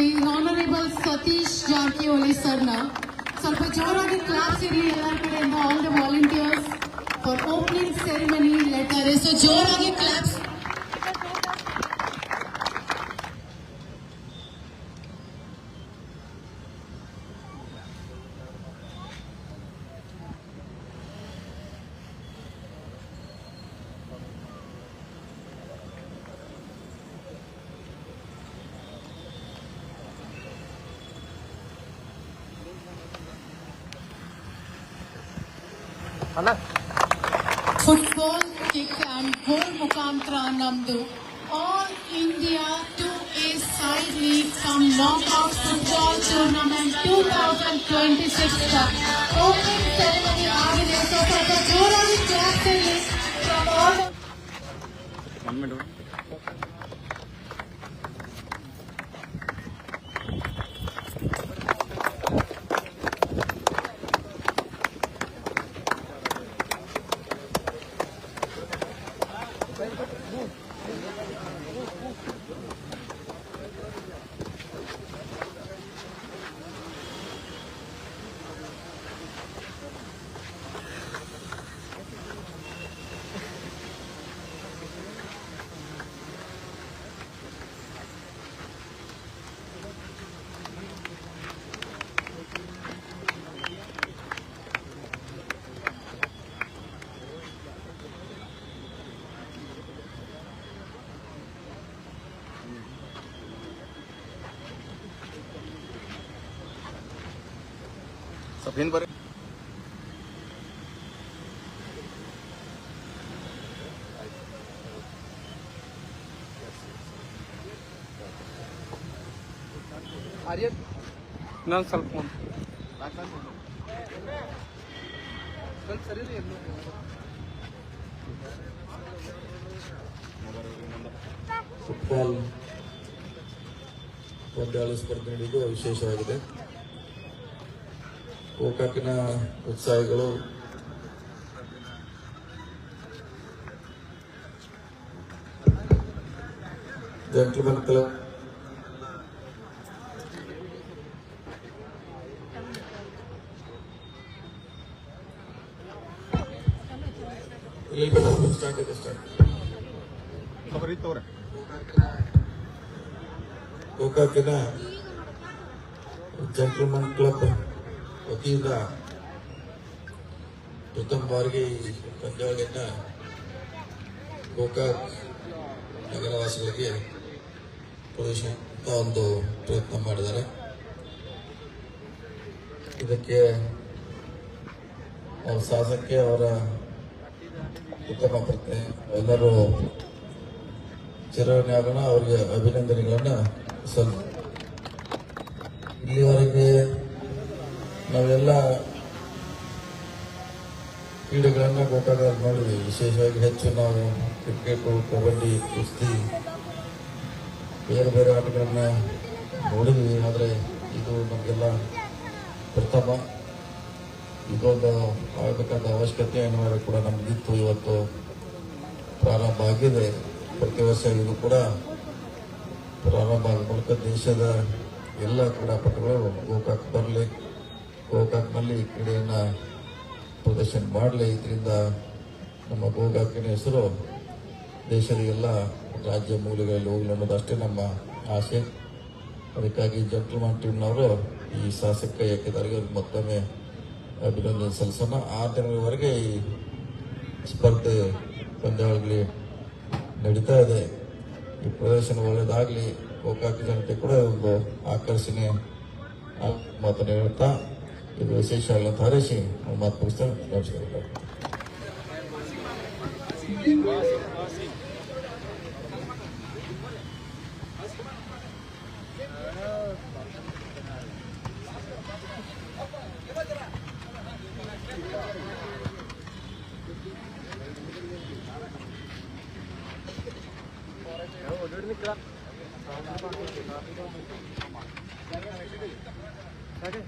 Honourable Satish Jarkiholi ಸರ್ನ ಸ್ವಲ್ಪ ಜೋರಾಗಿ ಕ್ಲಾಸ್ ಇರಲಿ ಎಲ್ಲರ ಕಡೆಯಿಂದ all the volunteers for opening ceremony letter so ಜೋರಾಗಿ claps football kick and goal ಮುಖಾಂತರ ನಮ್ದು all India two a side league cum knockout football tournament two thousand twenty six opening ceremony ಆಗಿದೆ ಸೊ ಸ್ವಲ್ಪ ಜೋರಾಗಿ class ಸ್ವಲ್ಪ ಹಿಂದೆ ಬರ್ರಿ ಆರ್ಯನ್ ಸ್ವಲ್ಪ ಸರಿ ಫುಟ್ಬಾಲ್ ಪಂದ್ಯಾಳು ಸ್ಪರ್ಧೆ ನಡೆಯುವುದು ವಿಶೇಷವಾಗಿದೆ. ಗೋಕಾಕಿನ ಉತ್ಸಾಹಿಗಳು. ಜೆಂಟ್ಲ್ಮನ್ ಕ್ಲಬ್ ಸ್ಟಾರ್ಟ್ ಇದೆ ಸ್ಟಾರ್ಟ್ ಗೋಕಾಕಿನ ಜೆಂಟಲ್ಮನ್ ಕ್ಲಬ್ ವತಿಯಿಂದ ಪ್ರಥಮ ಬಾರಿಗೆ ಈ ಪಂದ್ಯಾವಳಿಯನ್ನ ಗೋಕಾಕ್ ನಗರವಾಸಿಗಳಿಗೆ ಪ್ರವೇಶಿಸುವಂತ ಒಂದು ಪ್ರಯತ್ನ ಮಾಡಿದ್ದಾರೆ. ಇದಕ್ಕೆ ಅವರ ಸಾಧಕ್ಕೆ ಅವರ ಉತ್ತಮ ಪ್ರಜ್ಞೆ ಎಲ್ಲರೂ ಚಿರವಣೆ ಆಗೋಣ ಅವರಿಗೆ ಅಭಿನಂದನೆಗಳನ್ನ ಸಲ್ಲ ಇಲ್ಲಿವರೆಗೆ ನಾವೆಲ್ಲ ಕ್ರೀಡೆಗಳನ್ನ ಗೋಕಾಕದಲ್ಲಿ ನೋಡಿದ್ವಿ ವಿಶೇಷವಾಗಿ ಹೆಚ್ಚು ನಾವು ಕ್ರಿಕೆಟು, ಕಬಡ್ಡಿ, ಕುಸ್ತಿ, ಬೇರೆ ಬೇರೆ ಆಟಗಳನ್ನ ನೋಡಿದ್ವಿ. ಆದರೆ ಇದು ನಮಗೆಲ್ಲ ಪ್ರಥಮ. ಇದೊಂದು ಆಗಬೇಕಾದ ಅವಶ್ಯಕತೆ ಅನಿವಾರ್ಯ ಕೂಡ ನಮಗಿತ್ತು. ಇವತ್ತು ಪ್ರಾರಂಭ ಆಗಿದೆ. ಪ್ರತಿ ವರ್ಷ ಇದು ಕೂಡ ಪ್ರಾರಂಭ ಆದ ಮೂಲಕ ದೇಶದ ಎಲ್ಲ ಕ್ರೀಡಾಪಟುಗಳು ಗೋಕಾಕ್ ಬರಲಿ ಗೋಕಾಕ್ನಲ್ಲಿ ಕ್ರೀಡೆಯನ್ನು ಪ್ರದರ್ಶನ ಮಾಡಲಿ ಇದರಿಂದ ನಮ್ಮ ಗೋಕಾಕಿನ ಹೆಸರು ದೇಶದ ಎಲ್ಲ ರಾಜ್ಯ ಮೂಲೆಗಳಲ್ಲಿ ಹೋಗಲಿ ಅನ್ನೋದು ಅಷ್ಟೇ ನಮ್ಮ ಆಸೆ. ಅದಕ್ಕಾಗಿ ಜಂಟಲ್ಮನ್ ಟೀಮ್ನವರು ಈ ಶಾಸಕ ಏಕೆದಾರಿಗೆ ಮತ್ತೊಮ್ಮೆ ಅಭಿನಂದನೆ ಸಲ್ಲಿಸೋಣ ಆ ದಿನಗಳವರೆಗೆ ಈ ಸ್ಪರ್ಧೆ ಪಂದ್ಯಾವಳಿ ನಡೀತಾ ಇದೆ. ಈ ಪ್ರದರ್ಶನ ಒಳ್ಳೆಯದಾಗಲಿ ಗೋಕಾಕ ಜನತೆ ಕೂಡ ಒಂದು ಆಕರ್ಷಣೆ ಮಾತನ್ನು ಹೇಳ್ತಾ એ વિશેષ હાલત હારે છે હું માત પુસ્તક રજૂ કરું Gracias. ਸਾਡੇ